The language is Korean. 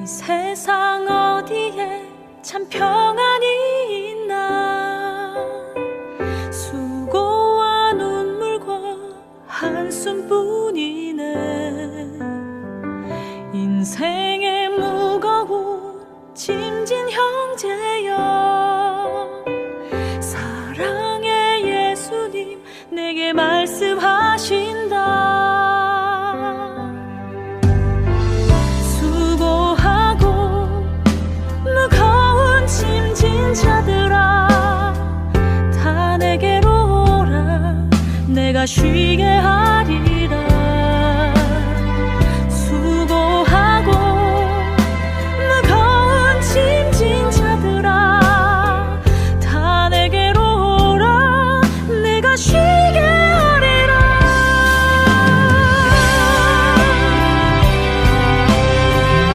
이 세상 어디에 참 평안이 있나? 수고와 눈물과 한숨뿐이네. 인생의 무거운 짐진 형제여 내가 쉬게 하리라. 수고하고 무거운 짐진 자들아 다 내게로 오라. 내가 쉬